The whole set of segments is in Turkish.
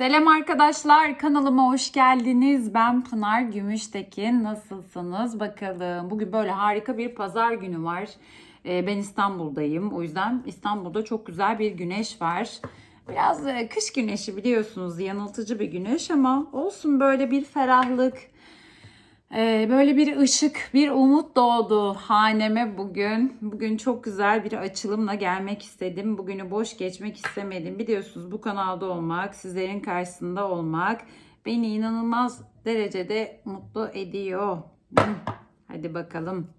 Selam arkadaşlar, kanalıma hoş geldiniz. Ben Pınar Gümüştekin. Nasılsınız bakalım? Bugün böyle harika bir pazar günü var. Ee, ben İstanbul'dayım. O yüzden İstanbul'da çok güzel bir güneş var. Biraz e, kış güneşi biliyorsunuz, yanıltıcı bir güneş ama olsun böyle bir ferahlık, böyle bir ışık, bir umut doğdu haneme bugün. Bugün çok güzel bir açılımla gelmek istedim. Bugünü boş geçmek istemedim. Biliyorsunuz bu kanalda olmak, sizlerin karşısında olmak beni inanılmaz derecede mutlu ediyor. Hı, Hadi bakalım.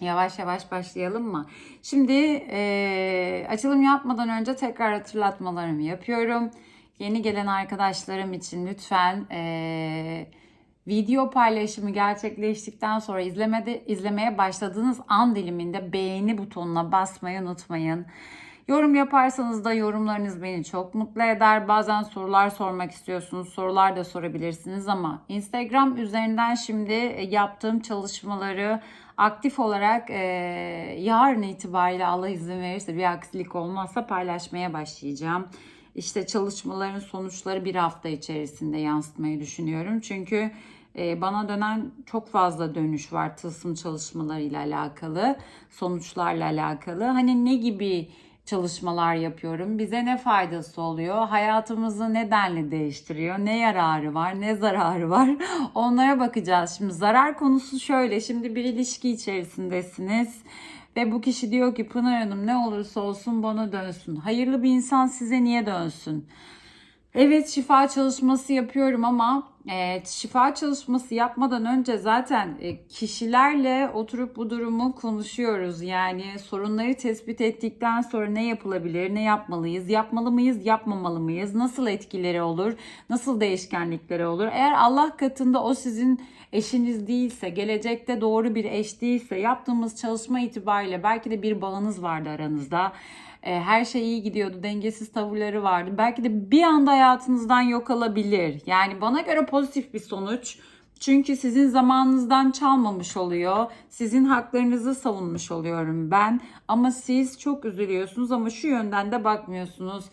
Yavaş yavaş başlayalım mı? Şimdi eee, açılım yapmadan önce tekrar hatırlatmalarımı yapıyorum. Yeni gelen arkadaşlarım için lütfen eee, video paylaşımı gerçekleştikten sonra izlemede izlemeye başladığınız an diliminde beğeni butonuna basmayı unutmayın. Yorum yaparsanız da yorumlarınız beni çok mutlu eder. Bazen sorular sormak istiyorsunuz. Sorular da sorabilirsiniz ama Instagram üzerinden şimdi e, yaptığım çalışmaları aktif olarak e, yarın itibariyle Allah izin verirse bir aksilik olmazsa paylaşmaya başlayacağım. İşte çalışmaların sonuçları bir hafta içerisinde yansıtmayı düşünüyorum. Çünkü bana dönen çok fazla dönüş var tılsım çalışmalarıyla alakalı, sonuçlarla alakalı. Hani ne gibi çalışmalar yapıyorum? Bize ne faydası oluyor? Hayatımızı ne denli değiştiriyor? Ne yararı var? Ne zararı var? Onlara bakacağız. Şimdi zarar konusu şöyle. Şimdi bir ilişki içerisindesiniz. Ve bu kişi diyor ki Pınar Hanım ne olursa olsun bana dönsün. Hayırlı bir insan size niye dönsün? Evet şifa çalışması yapıyorum ama e, şifa çalışması yapmadan önce zaten e, kişilerle oturup bu durumu konuşuyoruz. Yani sorunları tespit ettikten sonra ne yapılabilir, ne yapmalıyız, yapmalı mıyız, yapmamalı mıyız, nasıl etkileri olur, nasıl değişkenlikleri olur. Eğer Allah katında o sizin eşiniz değilse, gelecekte doğru bir eş değilse yaptığımız çalışma itibariyle belki de bir bağınız vardı aranızda. E, her şey iyi gidiyordu, dengesiz tavırları vardı. Belki de bir anda hayatınızdan yok alabilir. Yani bana göre pozitif bir sonuç. Çünkü sizin zamanınızdan çalmamış oluyor. Sizin haklarınızı savunmuş oluyorum ben. Ama siz çok üzülüyorsunuz ama şu yönden de bakmıyorsunuz.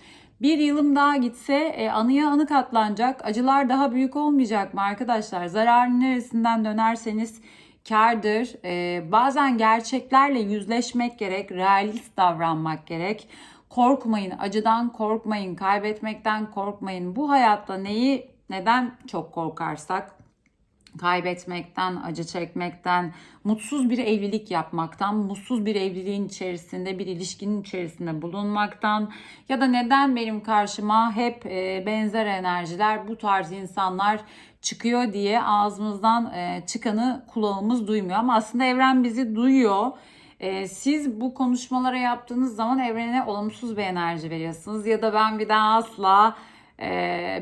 Bir yılım daha gitse e, anıya anı katlanacak. Acılar daha büyük olmayacak mı arkadaşlar? Zararın neresinden dönerseniz kardır. Ee, bazen gerçeklerle yüzleşmek gerek, realist davranmak gerek. Korkmayın, acıdan korkmayın, kaybetmekten korkmayın. Bu hayatta neyi neden çok korkarsak kaybetmekten, acı çekmekten, mutsuz bir evlilik yapmaktan, mutsuz bir evliliğin içerisinde, bir ilişkinin içerisinde bulunmaktan ya da neden benim karşıma hep e, benzer enerjiler, bu tarz insanlar çıkıyor diye ağzımızdan e, çıkanı kulağımız duymuyor. Ama aslında evren bizi duyuyor. E, siz bu konuşmalara yaptığınız zaman evrene olumsuz bir enerji veriyorsunuz ya da ben bir daha asla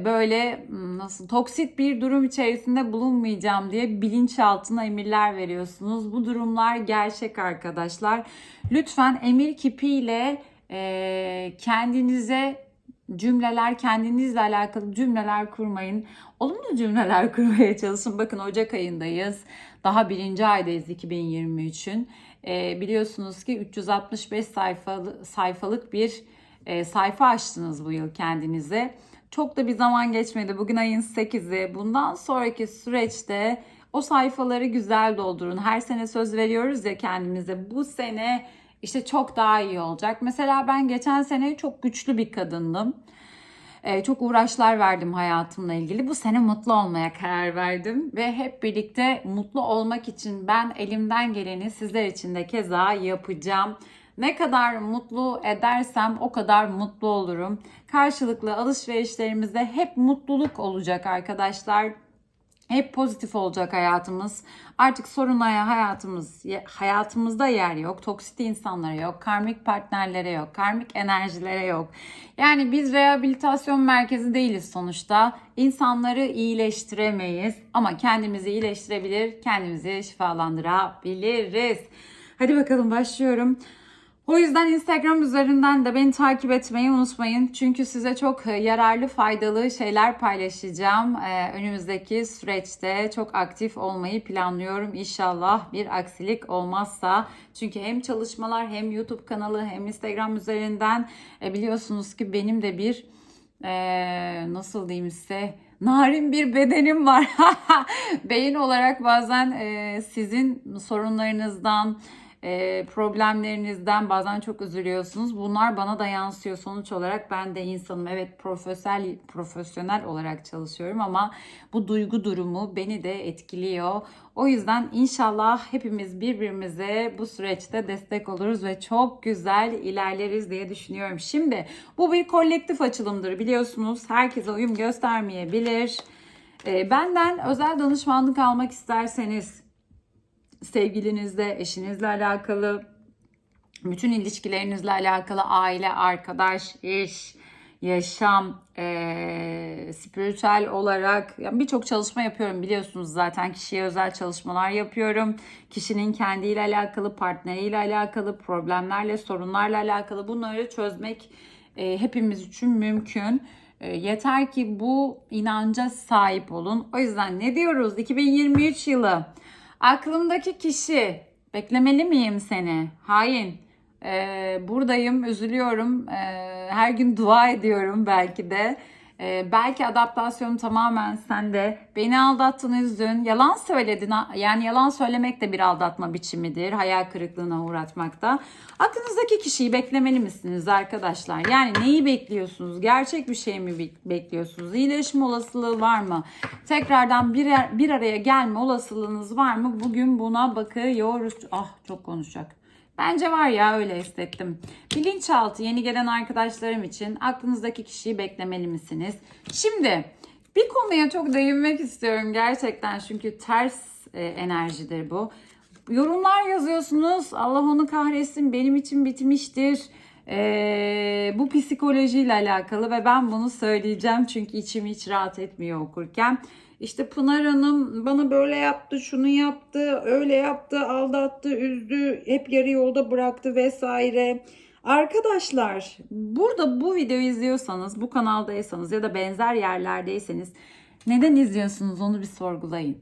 böyle hmm, nasıl toksit bir durum içerisinde bulunmayacağım diye bilinçaltına emirler veriyorsunuz. Bu durumlar gerçek arkadaşlar. Lütfen emir kipiyle e, kendinize cümleler, kendinizle alakalı cümleler kurmayın. Olumlu cümleler kurmaya çalışın. Bakın Ocak ayındayız. Daha birinci aydayız 2023'ün. E, biliyorsunuz ki 365 sayfalı, sayfalık bir e, sayfa açtınız bu yıl kendinize. Çok da bir zaman geçmedi. Bugün ayın 8'i. Bundan sonraki süreçte o sayfaları güzel doldurun. Her sene söz veriyoruz ya kendimize. Bu sene işte çok daha iyi olacak. Mesela ben geçen sene çok güçlü bir kadındım. Ee, çok uğraşlar verdim hayatımla ilgili. Bu sene mutlu olmaya karar verdim ve hep birlikte mutlu olmak için ben elimden geleni sizler için de keza yapacağım. Ne kadar mutlu edersem o kadar mutlu olurum. Karşılıklı alışverişlerimizde hep mutluluk olacak arkadaşlar. Hep pozitif olacak hayatımız. Artık sorunlara hayatımız hayatımızda yer yok. Toksit insanlara yok. Karmik partnerlere yok. Karmik enerjilere yok. Yani biz rehabilitasyon merkezi değiliz sonuçta. İnsanları iyileştiremeyiz ama kendimizi iyileştirebilir, kendimizi şifalandırabiliriz. Hadi bakalım başlıyorum. O yüzden Instagram üzerinden de beni takip etmeyi unutmayın. Çünkü size çok e, yararlı, faydalı şeyler paylaşacağım. Ee, önümüzdeki süreçte çok aktif olmayı planlıyorum. İnşallah bir aksilik olmazsa. Çünkü hem çalışmalar hem YouTube kanalı hem Instagram üzerinden e, biliyorsunuz ki benim de bir nasıl diyeyim size narin bir bedenim var. Beyin olarak bazen e, sizin sorunlarınızdan, e, problemlerinizden bazen çok üzülüyorsunuz. Bunlar bana da yansıyor. Sonuç olarak ben de insanım. Evet profesyonel profesyonel olarak çalışıyorum ama bu duygu durumu beni de etkiliyor. O yüzden inşallah hepimiz birbirimize bu süreçte destek oluruz ve çok güzel ilerleriz diye düşünüyorum. Şimdi bu bir kolektif açılımdır biliyorsunuz. Herkese uyum göstermeyebilir. E, benden özel danışmanlık almak isterseniz sevgilinizle, eşinizle alakalı, bütün ilişkilerinizle alakalı aile, arkadaş, iş, yaşam, eee spiritüel olarak yani birçok çalışma yapıyorum biliyorsunuz zaten kişiye özel çalışmalar yapıyorum. Kişinin kendiyle alakalı, partneriyle alakalı, problemlerle, sorunlarla alakalı bunları çözmek e, hepimiz için mümkün. E, yeter ki bu inanca sahip olun. O yüzden ne diyoruz? 2023 yılı Aklımdaki kişi beklemeli miyim seni? Hain. Ee, buradayım, üzülüyorum. Ee, her gün dua ediyorum belki de. Ee, belki adaptasyon tamamen sende. Beni aldattın, üzdün, yalan söyledin. Yani yalan söylemek de bir aldatma biçimidir. Hayal kırıklığına uğratmak da. Aklınızdaki kişiyi beklemeli misiniz arkadaşlar? Yani neyi bekliyorsunuz? Gerçek bir şey mi bekliyorsunuz? İyileşme olasılığı var mı? Tekrardan bir, bir araya gelme olasılığınız var mı? Bugün buna bakıyoruz. Ah çok konuşacak. Bence var ya öyle hissettim. Bilinçaltı yeni gelen arkadaşlarım için aklınızdaki kişiyi beklemeli misiniz? Şimdi bir konuya çok değinmek istiyorum gerçekten çünkü ters e, enerjidir bu. Yorumlar yazıyorsunuz. Allah onu kahretsin benim için bitmiştir. Ee, bu psikolojiyle alakalı ve ben bunu söyleyeceğim çünkü içim hiç rahat etmiyor okurken. İşte Pınar Hanım bana böyle yaptı, şunu yaptı, öyle yaptı, aldattı, üzdü, hep yarı yolda bıraktı vesaire. Arkadaşlar burada bu videoyu izliyorsanız, bu kanaldaysanız ya da benzer yerlerdeyseniz neden izliyorsunuz onu bir sorgulayın.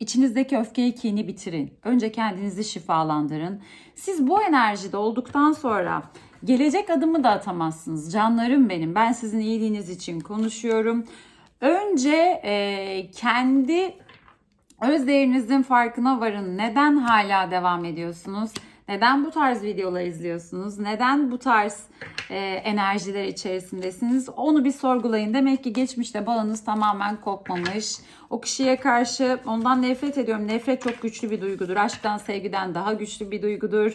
İçinizdeki öfkeyi, kini bitirin. Önce kendinizi şifalandırın. Siz bu enerjide olduktan sonra gelecek adımı da atamazsınız. Canlarım benim. Ben sizin iyiliğiniz için konuşuyorum. Önce e, kendi öz değerinizin farkına varın. Neden hala devam ediyorsunuz? Neden bu tarz videolar izliyorsunuz? Neden bu tarz e, enerjiler içerisindesiniz? Onu bir sorgulayın. Demek ki geçmişte bağınız tamamen kopmamış. O kişiye karşı ondan nefret ediyorum. Nefret çok güçlü bir duygudur. Aşktan, sevgiden daha güçlü bir duygudur.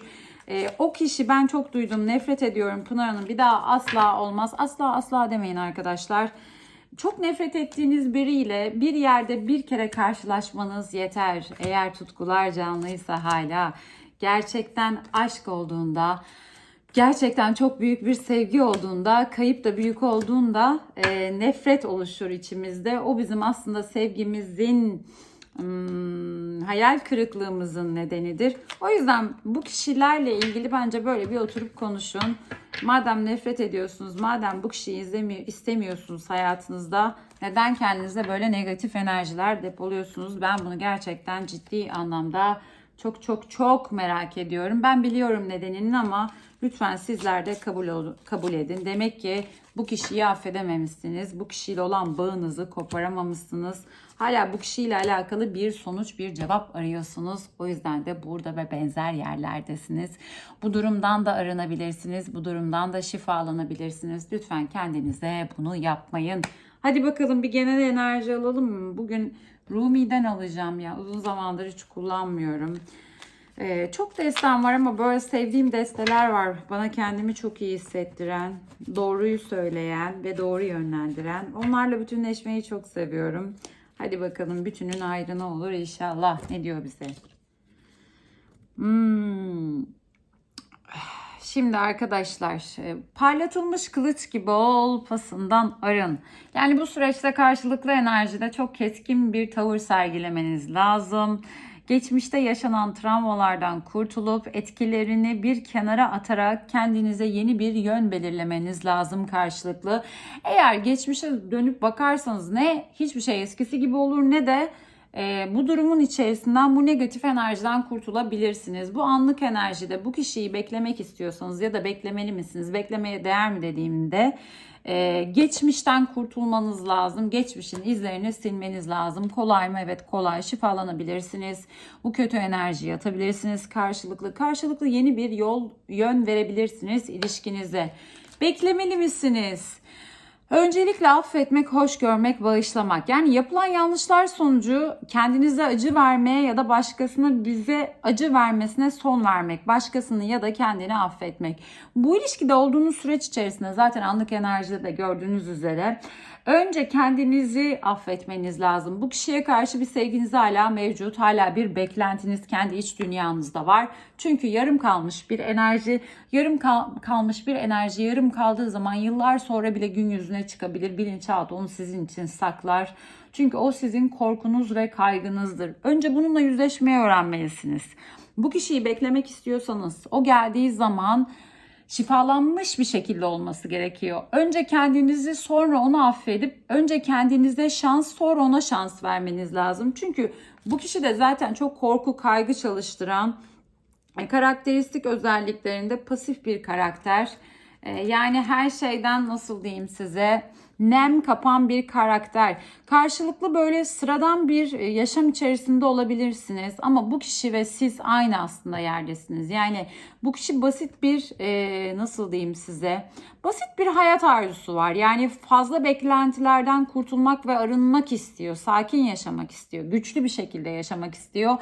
E, o kişi ben çok duydum, nefret ediyorum Pınar Hanım. Bir daha asla olmaz. Asla asla demeyin arkadaşlar. Çok nefret ettiğiniz biriyle bir yerde bir kere karşılaşmanız yeter. Eğer tutkular canlıysa hala gerçekten aşk olduğunda gerçekten çok büyük bir sevgi olduğunda, kayıp da büyük olduğunda e, nefret oluşur içimizde. O bizim aslında sevgimizin hmm, hayal kırıklığımızın nedenidir. O yüzden bu kişilerle ilgili bence böyle bir oturup konuşun. Madem nefret ediyorsunuz, madem bu kişiyi izlemiyor, istemiyorsunuz hayatınızda neden kendinize böyle negatif enerjiler depoluyorsunuz? Ben bunu gerçekten ciddi anlamda çok çok çok merak ediyorum. Ben biliyorum nedenini ama lütfen sizler de kabul, kabul edin. Demek ki bu kişiyi affedememişsiniz. Bu kişiyle olan bağınızı koparamamışsınız. Hala bu kişiyle alakalı bir sonuç, bir cevap arıyorsunuz. O yüzden de burada ve benzer yerlerdesiniz. Bu durumdan da arınabilirsiniz. Bu durumdan da şifalanabilirsiniz. Lütfen kendinize bunu yapmayın. Hadi bakalım bir genel enerji alalım mı? Bugün Rumi'den alacağım ya. Uzun zamandır hiç kullanmıyorum. Ee, çok destem var ama böyle sevdiğim desteler var. Bana kendimi çok iyi hissettiren, doğruyu söyleyen ve doğru yönlendiren. Onlarla bütünleşmeyi çok seviyorum. Hadi bakalım bütünün ayrına olur inşallah. Ne diyor bize? Hmm. Şimdi arkadaşlar e, parlatılmış kılıç gibi ol pasından arın. Yani bu süreçte karşılıklı enerjide çok keskin bir tavır sergilemeniz lazım. Geçmişte yaşanan travmalardan kurtulup etkilerini bir kenara atarak kendinize yeni bir yön belirlemeniz lazım karşılıklı. Eğer geçmişe dönüp bakarsanız ne hiçbir şey eskisi gibi olur ne de e, bu durumun içerisinden bu negatif enerjiden kurtulabilirsiniz. Bu anlık enerjide bu kişiyi beklemek istiyorsanız ya da beklemeli misiniz, beklemeye değer mi dediğimde e, geçmişten kurtulmanız lazım. Geçmişin izlerini silmeniz lazım. Kolay mı? Evet kolay. Şifalanabilirsiniz. Bu kötü enerjiyi atabilirsiniz. Karşılıklı karşılıklı yeni bir yol yön verebilirsiniz ilişkinize. Beklemeli misiniz? Öncelikle affetmek, hoş görmek, bağışlamak. Yani yapılan yanlışlar sonucu kendinize acı vermeye ya da başkasına bize acı vermesine son vermek. Başkasını ya da kendini affetmek. Bu ilişkide olduğunuz süreç içerisinde zaten anlık enerjide de gördüğünüz üzere önce kendinizi affetmeniz lazım. Bu kişiye karşı bir sevginiz hala mevcut. Hala bir beklentiniz kendi iç dünyanızda var. Çünkü yarım kalmış bir enerji, yarım kal- kalmış bir enerji yarım kaldığı zaman yıllar sonra bile gün yüzüne çıkabilir. Bilinçaltı onu sizin için saklar. Çünkü o sizin korkunuz ve kaygınızdır. Önce bununla yüzleşmeyi öğrenmelisiniz. Bu kişiyi beklemek istiyorsanız o geldiği zaman şifalanmış bir şekilde olması gerekiyor. Önce kendinizi sonra onu affedip önce kendinize şans sonra ona şans vermeniz lazım. Çünkü bu kişi de zaten çok korku kaygı çalıştıran karakteristik özelliklerinde pasif bir karakter. E, Yani her şeyden nasıl diyeyim size nem kapan bir karakter. Karşılıklı böyle sıradan bir e, yaşam içerisinde olabilirsiniz ama bu kişi ve siz aynı aslında yerdesiniz. Yani bu kişi basit bir e, nasıl diyeyim size basit bir hayat arzusu var. Yani fazla beklentilerden kurtulmak ve arınmak istiyor. Sakin yaşamak istiyor. Güçlü bir şekilde yaşamak istiyor.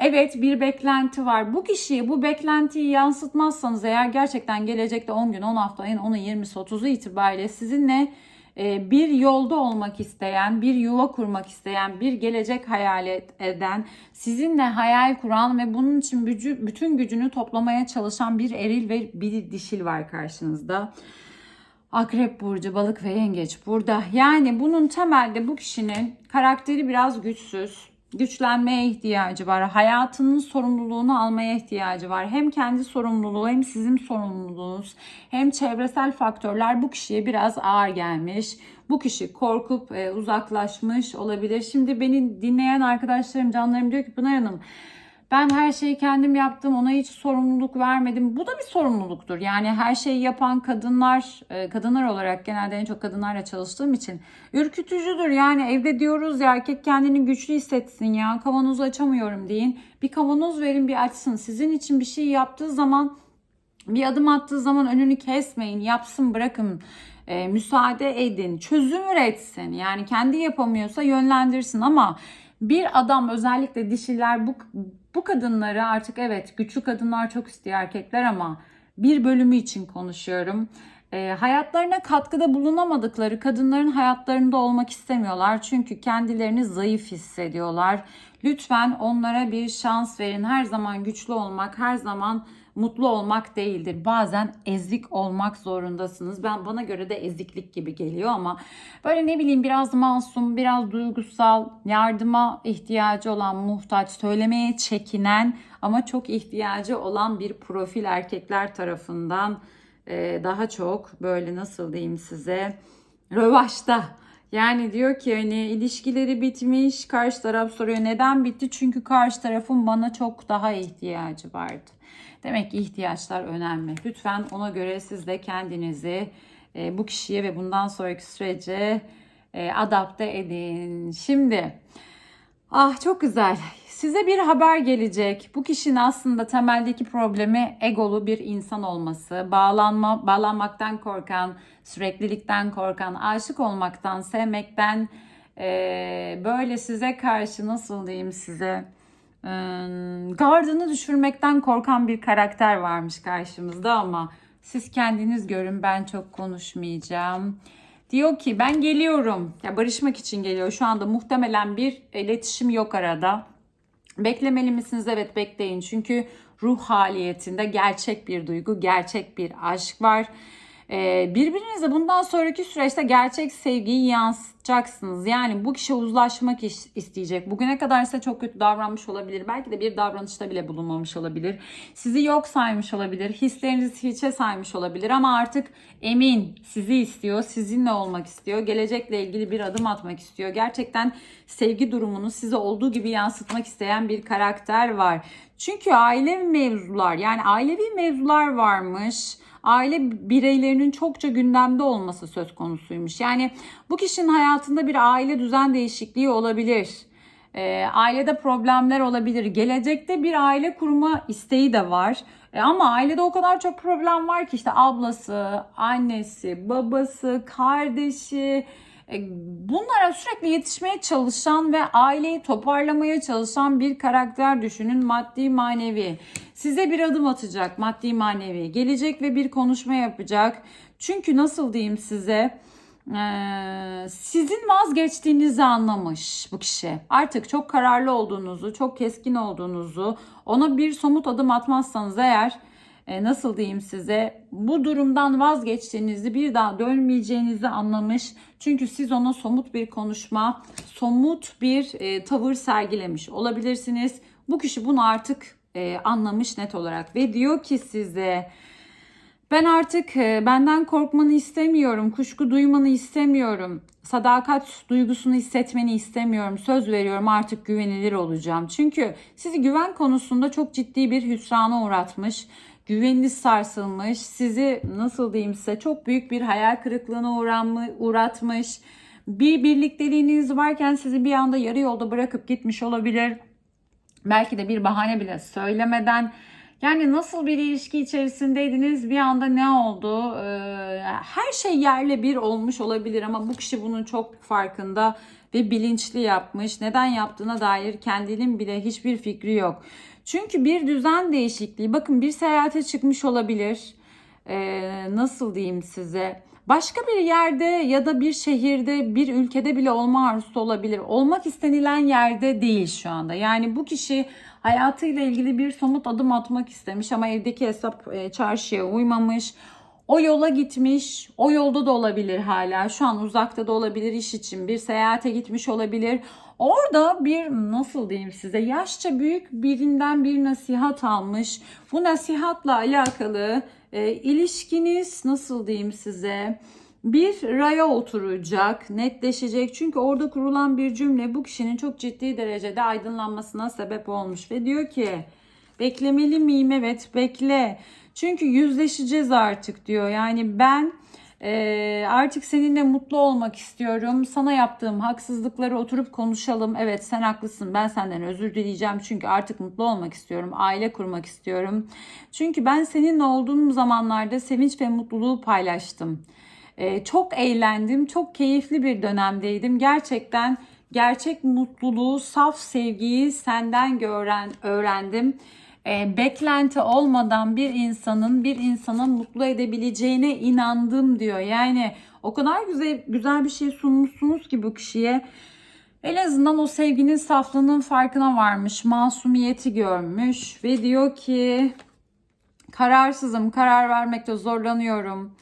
Evet bir beklenti var. Bu kişiye bu beklentiyi yansıtmazsanız eğer gerçekten gelecekte 10 gün, 10 hafta, en 10'u 20'si 30'u itibariyle sizinle bir yolda olmak isteyen, bir yuva kurmak isteyen, bir gelecek hayal eden, sizinle hayal kuran ve bunun için bütün gücünü toplamaya çalışan bir eril ve bir dişil var karşınızda. Akrep burcu, balık ve yengeç burada. Yani bunun temelde bu kişinin karakteri biraz güçsüz. Güçlenmeye ihtiyacı var. Hayatının sorumluluğunu almaya ihtiyacı var. Hem kendi sorumluluğu hem sizin sorumluluğunuz hem çevresel faktörler bu kişiye biraz ağır gelmiş. Bu kişi korkup e, uzaklaşmış olabilir. Şimdi beni dinleyen arkadaşlarım, canlarım diyor ki Pınar Hanım ben her şeyi kendim yaptım ona hiç sorumluluk vermedim. Bu da bir sorumluluktur. Yani her şeyi yapan kadınlar, e, kadınlar olarak genelde en çok kadınlarla çalıştığım için ürkütücüdür. Yani evde diyoruz ya erkek kendini güçlü hissetsin ya kavanozu açamıyorum deyin. Bir kavanoz verin bir açsın. Sizin için bir şey yaptığı zaman bir adım attığı zaman önünü kesmeyin. Yapsın bırakın. E, müsaade edin. Çözüm üretsin. Yani kendi yapamıyorsa yönlendirsin ama bir adam özellikle dişiler bu bu kadınları artık evet güçlü kadınlar çok istiyor erkekler ama bir bölümü için konuşuyorum. E, hayatlarına katkıda bulunamadıkları kadınların hayatlarında olmak istemiyorlar. Çünkü kendilerini zayıf hissediyorlar. Lütfen onlara bir şans verin. Her zaman güçlü olmak, her zaman mutlu olmak değildir. Bazen ezik olmak zorundasınız. Ben bana göre de eziklik gibi geliyor ama böyle ne bileyim biraz masum, biraz duygusal, yardıma ihtiyacı olan, muhtaç, söylemeye çekinen ama çok ihtiyacı olan bir profil erkekler tarafından e, daha çok böyle nasıl diyeyim size rövaşta. Yani diyor ki hani ilişkileri bitmiş. Karşı taraf soruyor neden bitti? Çünkü karşı tarafın bana çok daha ihtiyacı vardı. Demek ki ihtiyaçlar önemli. Lütfen ona göre siz de kendinizi e, bu kişiye ve bundan sonraki sürece e, adapte edin. Şimdi ah çok güzel. Size bir haber gelecek. Bu kişinin aslında temeldeki problemi egolu bir insan olması, bağlanma, bağlanmaktan korkan, süreklilikten korkan, aşık olmaktan, sevmekten, e, böyle size karşı nasıl diyeyim size, gardını düşürmekten korkan bir karakter varmış karşımızda ama siz kendiniz görün ben çok konuşmayacağım. Diyor ki ben geliyorum. Ya barışmak için geliyor. Şu anda muhtemelen bir iletişim yok arada. Beklemeli misiniz? Evet bekleyin. Çünkü ruh haliyetinde gerçek bir duygu, gerçek bir aşk var. Ee, birbirinize bundan sonraki süreçte gerçek sevgiyi yansıtacaksınız. Yani bu kişi uzlaşmak isteyecek. Bugüne kadar size çok kötü davranmış olabilir. Belki de bir davranışta bile bulunmamış olabilir. Sizi yok saymış olabilir. Hislerinizi hiçe saymış olabilir. Ama artık emin sizi istiyor. Sizinle olmak istiyor. Gelecekle ilgili bir adım atmak istiyor. Gerçekten sevgi durumunu size olduğu gibi yansıtmak isteyen bir karakter var. Çünkü aile mevzular yani ailevi mevzular varmış aile bireylerinin çokça gündemde olması söz konusuymuş. Yani bu kişinin hayatında bir aile düzen değişikliği olabilir. E, ailede problemler olabilir. Gelecekte bir aile kurma isteği de var. E, ama ailede o kadar çok problem var ki işte ablası, annesi, babası, kardeşi, bunlara sürekli yetişmeye çalışan ve aileyi toparlamaya çalışan bir karakter düşünün maddi manevi. Size bir adım atacak maddi manevi. Gelecek ve bir konuşma yapacak. Çünkü nasıl diyeyim size ee, sizin vazgeçtiğinizi anlamış bu kişi. Artık çok kararlı olduğunuzu, çok keskin olduğunuzu, ona bir somut adım atmazsanız eğer e, nasıl diyeyim size bu durumdan vazgeçtiğinizi bir daha dönmeyeceğinizi anlamış. Çünkü siz ona somut bir konuşma, somut bir e, tavır sergilemiş olabilirsiniz. Bu kişi bunu artık e, anlamış net olarak ve diyor ki size ben artık e, benden korkmanı istemiyorum, kuşku duymanı istemiyorum, sadakat duygusunu hissetmeni istemiyorum. Söz veriyorum artık güvenilir olacağım. Çünkü sizi güven konusunda çok ciddi bir hüsrana uğratmış. Güveniniz sarsılmış. Sizi nasıl diyeyim size çok büyük bir hayal kırıklığına uğranma, uğratmış. Bir birlikteliğiniz varken sizi bir anda yarı yolda bırakıp gitmiş olabilir. Belki de bir bahane bile söylemeden yani nasıl bir ilişki içerisindeydiniz bir anda ne oldu? Ee, her şey yerle bir olmuş olabilir ama bu kişi bunun çok farkında ve bilinçli yapmış. Neden yaptığına dair kendinin bile hiçbir fikri yok. Çünkü bir düzen değişikliği bakın bir seyahate çıkmış olabilir. Ee, nasıl diyeyim size? Başka bir yerde ya da bir şehirde, bir ülkede bile olma arzusu olabilir. Olmak istenilen yerde değil şu anda. Yani bu kişi hayatıyla ilgili bir somut adım atmak istemiş ama evdeki hesap e, çarşıya uymamış. O yola gitmiş, o yolda da olabilir hala. Şu an uzakta da olabilir iş için. Bir seyahate gitmiş olabilir. Orada bir nasıl diyeyim size yaşça büyük birinden bir nasihat almış. Bu nasihatla alakalı e, ilişkiniz nasıl diyeyim size bir raya oturacak, netleşecek. Çünkü orada kurulan bir cümle bu kişinin çok ciddi derecede aydınlanmasına sebep olmuş ve diyor ki beklemeli miyim? Evet bekle. Çünkü yüzleşeceğiz artık diyor. Yani ben e, artık seninle mutlu olmak istiyorum. Sana yaptığım haksızlıkları oturup konuşalım. Evet sen haklısın. Ben senden özür dileyeceğim. Çünkü artık mutlu olmak istiyorum. Aile kurmak istiyorum. Çünkü ben seninle olduğum zamanlarda sevinç ve mutluluğu paylaştım. E, çok eğlendim. Çok keyifli bir dönemdeydim. Gerçekten gerçek mutluluğu, saf sevgiyi senden gören, öğrendim e, beklenti olmadan bir insanın bir insana mutlu edebileceğine inandım diyor. Yani o kadar güzel güzel bir şey sunmuşsunuz ki bu kişiye. En azından o sevginin saflığının farkına varmış, masumiyeti görmüş ve diyor ki kararsızım, karar vermekte zorlanıyorum.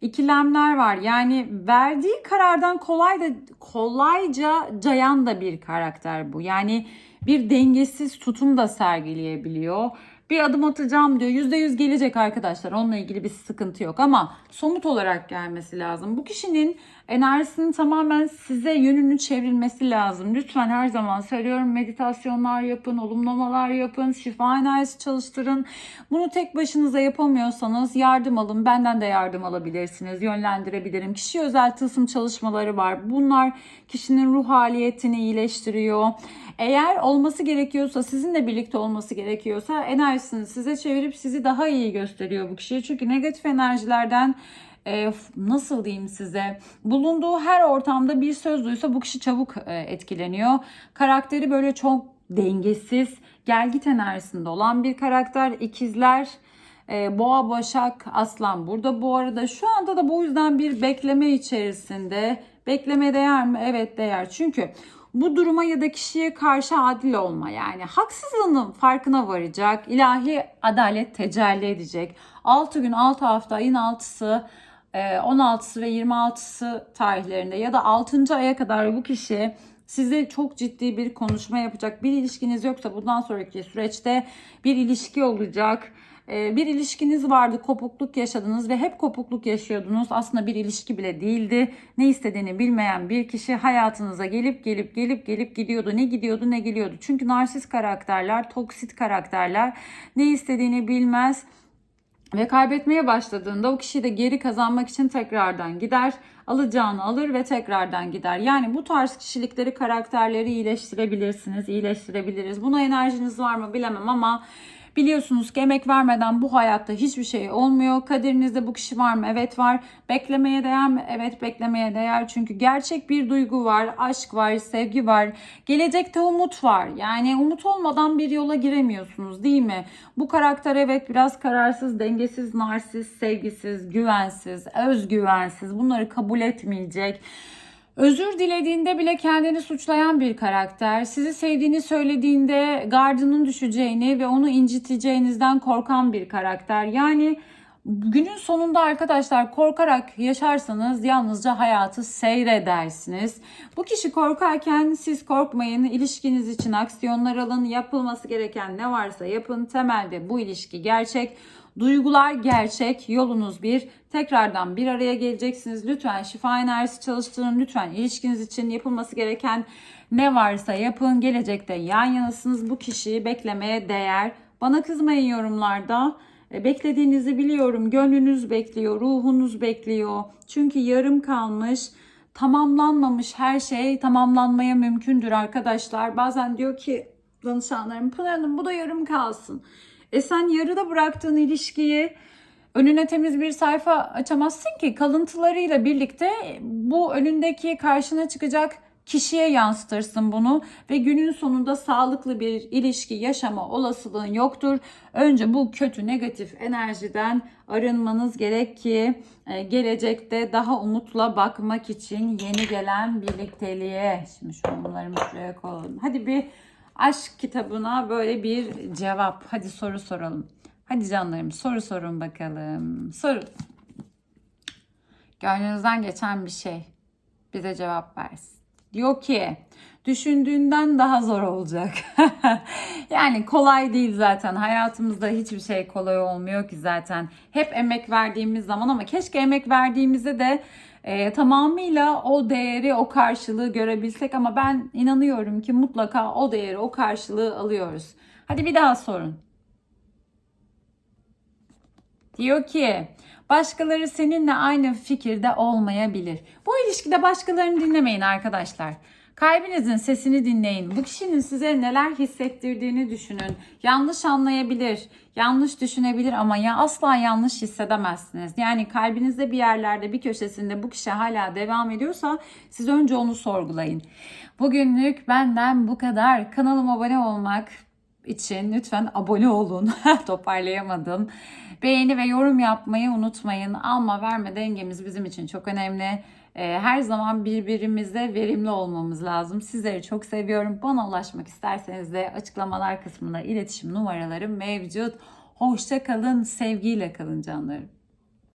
İkilemler var. Yani verdiği karardan kolay da kolayca cayan da bir karakter bu. Yani bir dengesiz tutum da sergileyebiliyor. Bir adım atacağım diyor. %100 gelecek arkadaşlar. Onunla ilgili bir sıkıntı yok ama somut olarak gelmesi lazım. Bu kişinin enerjisinin tamamen size yönünü çevrilmesi lazım. Lütfen her zaman söylüyorum meditasyonlar yapın, olumlamalar yapın, şifa enerjisi çalıştırın. Bunu tek başınıza yapamıyorsanız yardım alın. Benden de yardım alabilirsiniz. Yönlendirebilirim. Kişi özel tılsım çalışmaları var. Bunlar kişinin ruh haliyetini iyileştiriyor. Eğer olması gerekiyorsa, sizinle birlikte olması gerekiyorsa enerjisini size çevirip sizi daha iyi gösteriyor bu kişiye. Çünkü negatif enerjilerden e, nasıl diyeyim size bulunduğu her ortamda bir söz duysa bu kişi çabuk e, etkileniyor. Karakteri böyle çok dengesiz, gelgit enerjisinde olan bir karakter. İkizler, e, boğa, başak, aslan burada bu arada. Şu anda da bu yüzden bir bekleme içerisinde. Bekleme değer mi? Evet değer. Çünkü bu duruma ya da kişiye karşı adil olma yani haksızlığının farkına varacak. ilahi adalet tecelli edecek. 6 gün 6 hafta ayın 6'sı e, 16'sı ve 26'sı tarihlerinde ya da 6. aya kadar bu kişi size çok ciddi bir konuşma yapacak. Bir ilişkiniz yoksa bundan sonraki süreçte bir ilişki olacak. Ee, Bir ilişkiniz vardı, kopukluk yaşadınız ve hep kopukluk yaşıyordunuz. Aslında bir ilişki bile değildi. Ne istediğini bilmeyen bir kişi hayatınıza gelip gelip gelip gelip gidiyordu. Ne gidiyordu ne geliyordu. Çünkü narsist karakterler, toksit karakterler ne istediğini bilmez ve kaybetmeye başladığında o kişiyi de geri kazanmak için tekrardan gider. Alacağını alır ve tekrardan gider. Yani bu tarz kişilikleri, karakterleri iyileştirebilirsiniz, iyileştirebiliriz. Buna enerjiniz var mı bilemem ama Biliyorsunuz ki emek vermeden bu hayatta hiçbir şey olmuyor. Kaderinizde bu kişi var mı? Evet var. Beklemeye değer mi? Evet beklemeye değer. Çünkü gerçek bir duygu var, aşk var, sevgi var. Gelecekte umut var. Yani umut olmadan bir yola giremiyorsunuz değil mi? Bu karakter evet biraz kararsız, dengesiz, narsist, sevgisiz, güvensiz, özgüvensiz. Bunları kabul etmeyecek. Özür dilediğinde bile kendini suçlayan bir karakter. Sizi sevdiğini söylediğinde gardının düşeceğini ve onu inciteceğinizden korkan bir karakter. Yani günün sonunda arkadaşlar korkarak yaşarsanız yalnızca hayatı seyredersiniz. Bu kişi korkarken siz korkmayın. İlişkiniz için aksiyonlar alın. Yapılması gereken ne varsa yapın. Temelde bu ilişki gerçek. Duygular gerçek, yolunuz bir. Tekrardan bir araya geleceksiniz. Lütfen şifa enerjisi çalıştırın. Lütfen ilişkiniz için yapılması gereken ne varsa yapın. Gelecekte yan yanasınız. Bu kişiyi beklemeye değer. Bana kızmayın yorumlarda. E, Beklediğinizi biliyorum. Gönlünüz bekliyor, ruhunuz bekliyor. Çünkü yarım kalmış, tamamlanmamış her şey tamamlanmaya mümkündür arkadaşlar. Bazen diyor ki danışanlarım Pınar Hanım bu da yarım kalsın. E sen yarıda bıraktığın ilişkiyi önüne temiz bir sayfa açamazsın ki kalıntılarıyla birlikte bu önündeki karşına çıkacak kişiye yansıtırsın bunu ve günün sonunda sağlıklı bir ilişki yaşama olasılığın yoktur. Önce bu kötü negatif enerjiden arınmanız gerek ki e, gelecekte daha umutla bakmak için yeni gelen birlikteliğe. Şimdi şu mumlarımı şuraya koyalım. Hadi bir aşk kitabına böyle bir cevap. Hadi soru soralım. Hadi canlarım soru sorun bakalım. Sorun. Gönlünüzden geçen bir şey. Bize cevap versin. Diyor ki düşündüğünden daha zor olacak. yani kolay değil zaten. Hayatımızda hiçbir şey kolay olmuyor ki zaten. Hep emek verdiğimiz zaman ama keşke emek verdiğimizde de e, tamamıyla o değeri, o karşılığı görebilsek ama ben inanıyorum ki mutlaka o değeri, o karşılığı alıyoruz. Hadi bir daha sorun. Diyor ki başkaları seninle aynı fikirde olmayabilir. Bu ilişkide başkalarını dinlemeyin arkadaşlar. Kalbinizin sesini dinleyin. Bu kişinin size neler hissettirdiğini düşünün. Yanlış anlayabilir, yanlış düşünebilir ama ya asla yanlış hissedemezsiniz. Yani kalbinizde bir yerlerde, bir köşesinde bu kişi hala devam ediyorsa siz önce onu sorgulayın. Bugünlük benden bu kadar. Kanalıma abone olmak için lütfen abone olun. Toparlayamadım. Beğeni ve yorum yapmayı unutmayın. Alma verme dengemiz bizim için çok önemli. Ee, Her zaman birbirimize verimli olmamız lazım. Sizleri çok seviyorum. Bana ulaşmak isterseniz de açıklamalar kısmında iletişim numaralarım mevcut. Hoşça kalın, sevgiyle kalın canlarım.